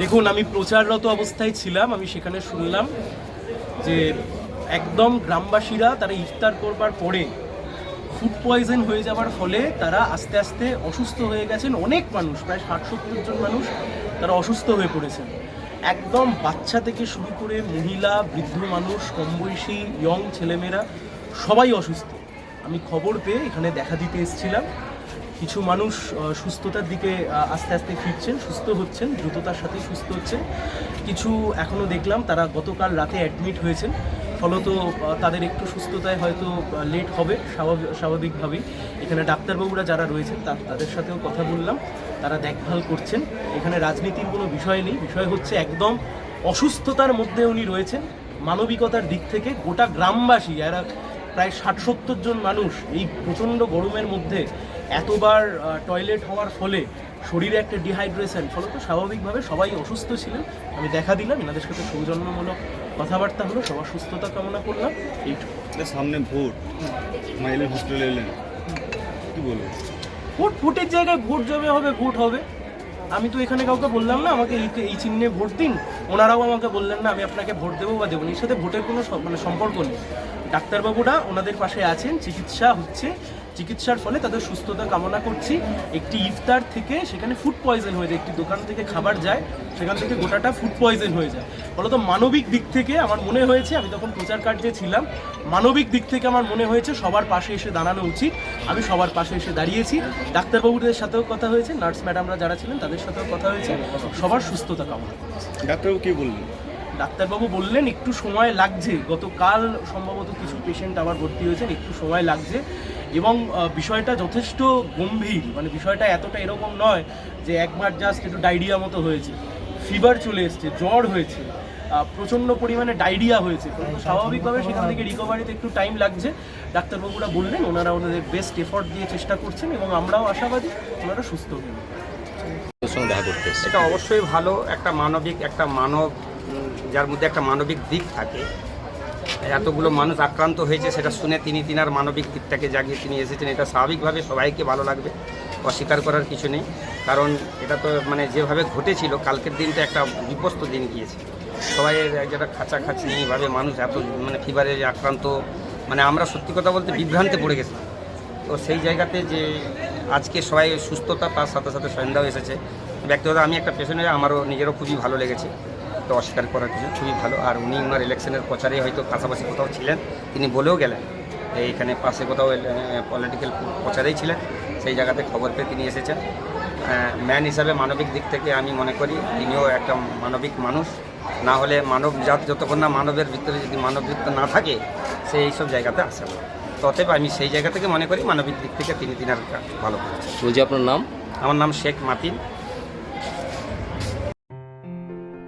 দেখুন, আমি প্রচাররত অবস্থায় ছিলাম, আমি সেখানে শুনলাম যে একদম গ্রামবাসীরা তারা ইফতার করবার পরে ফুড পয়জন হয়ে যাওয়ার ফলে তারা আস্তে আস্তে অসুস্থ হয়ে গেছেন। অনেক মানুষ, প্রায় ষাট সত্তর জন মানুষ তারা অসুস্থ হয়ে পড়েছেন। একদম বাচ্চা থেকে শুরু করে মহিলা, বৃদ্ধ মানুষ, কম বয়সী ইয়ং ছেলেমেয়েরা সবাই অসুস্থ। আমি খবর পেয়ে এখানে দেখা দিতে এসেছিলাম। কিছু মানুষ সুস্থতার দিকে আস্তে আস্তে ফিরছেন, সুস্থ হচ্ছেন, দ্রুততার সাথে সুস্থ হচ্ছেন। কিছু এখনও দেখলাম, তারা গতকাল রাতে অ্যাডমিট হয়েছেন। ফলত তাদের একটু সুস্থতায় হয়তো লেট হবে স্বাভাবিক স্বাভাবিকভাবেই। এখানে ডাক্তারবাবুরা যারা রয়েছেন তাদের সাথেও কথা বললাম। তারা দেখভাল করছেন। এখানে রাজনীতির কোনো বিষয় নেই। বিষয় হচ্ছে একদম অসুস্থতার মধ্যে উনি রয়েছেন। মানবিকতার দিক থেকে গোটা গ্রামবাসী এরা প্রায় ষাট সত্তর জন মানুষ, এই প্রচণ্ড গরমের মধ্যে এতবার টয়লেট হওয়ার ফলে শরীরে একটা ডিহাইড্রেশন ফলত স্বাভাবিকভাবে সবাই অসুস্থ ছিলেন। আমি দেখা দিলাম এনাদের সাথে সৌজন্যমূলক কথাবার্তা হলো সবার সুস্থতা কামনা করলাম এইটুকু। সামনে ভোট। মা এলেন হসপিটালে এলেন। কি বলবেন ভোট ভোটের জায়গায় ভোট জমে হবে ভোট হবে। আমি তো এখানে কাউকে বললাম না আমাকে এই এই চিহ্নে ভোট দিন। ওনারাও আমাকে বললেন না আমি আপনাকে ভোট দেবো বা দেবো এর সাথে ভোটের কোনো মানে সম্পর্ক নেই। ডাক্তারবাবুরা ওনাদের পাশে আছেন, চিকিৎসা হচ্ছে, চিকিৎসার ফলে তাদের সুস্থতা কামনা করছি। একটি ইফতার থেকে সেখানে ফুড পয়জন হয়ে যায়, একটি দোকান থেকে খাবার যায়, সেখান থেকে গোটাটা ফুড পয়জন হয়ে যায়। ফলত মানবিক দিক থেকে আমার মনে হয়েছে, আমি তখন প্রচার কার্যে ছিলাম, মানবিক দিক থেকে আমার মনে হয়েছে সবার পাশে এসে দাঁড়ানো উচিত। আমি সবার পাশে এসে দাঁড়িয়েছি। ডাক্তারবাবুদের সাথেও কথা হয়েছে, নার্স ম্যাডামরা যারা ছিলেন তাদের সাথেও কথা হয়েছে। সবার সুস্থতা কামনা। ডাক্তারবাবু কি বললেন? ডাক্তারবাবু বললেন একটু সময় লাগছে। গতকাল সম্ভবত কিছু পেশেন্ট আবার ভর্তি হয়েছেন একটু সময় লাগছে। এবং বিষয়টা যথেষ্ট গম্ভীর মানে বিষয়টা এতটা এরকম নয় যে একবার জাস্ট একটু ডায়রিয়া মতো হয়েছে। ফিভার চলে এসছে জ্বর হয়েছে প্রচণ্ড পরিমাণে ডায়রিয়া হয়েছে। স্বাভাবিকভাবে সেখান থেকে রিকভারিতে একটু টাইম লাগছে। ডাক্তারবাবুরা বললেন ওনারা ওনাদের বেস্ট এফর্ট দিয়ে চেষ্টা করছেন এবং আমরাও আশাবাদী ওনারা সুস্থ হবেন। এটা অবশ্যই ভালো একটা মানবিক একটা মানব যার মধ্যে একটা মানবিক দিক থাকে। এতগুলো মানুষ আক্রান্ত হয়েছে, সেটা শুনে তিনি তিনার মানবিক দিকটাকে জাগিয়ে তিনি এসেছেন। এটা স্বাভাবিকভাবে সবাইকে ভালো লাগবে, অস্বীকার করার কিছু নেই। কারণ এটা তো মানে যেভাবে ঘটেছিল, কালকের দিনটা একটা বিপস্ত দিন গিয়েছে। সবাই যেটা খাঁচাখাঁচি এইভাবে মানুষ এত মানে ফিভারে আক্রান্ত মানে আমরা সত্যি কথা বলতে বিভ্রান্তে পড়ে গেছিলাম। তো সেই জায়গাতে যে আজকে সবাই সুস্থতা, তার সাথে সাথে সন্ধ্যাও এসেছে। ব্যক্তিগত আমি একটা পেশেন্ট আমারও নিজেরও খুবই ভালো লেগেছে। তো অস্বীকার করার কিছু খুবই ভালো। আর উনি ওনার ইলেকশনের প্রচারে হয়তো পাশাপাশি কোথাও ছিলেন তিনি বলেও গেলেন এইখানে পাশে কোথাও পলিটিক্যাল প্রচারেই ছিলেন সেই জায়গাতে খবর পেয়ে তিনি এসেছেন। ম্যান হিসাবে মানবিক দিক থেকে আমি মনে করি তিনিও একটা মানবিক মানুষ। না হলে মানব জাত যতক্ষণ না মানবের ভিতরে যদি মানবিকতা না থাকে সে এইসব জায়গাতে আসে না। আমি সেই জায়গা থেকে মনে করি মানবিক দিক থেকে তিনি তিনার ভালো করেছেন। বলছি আপনার নাম? আমার নাম শেখ মাতিন।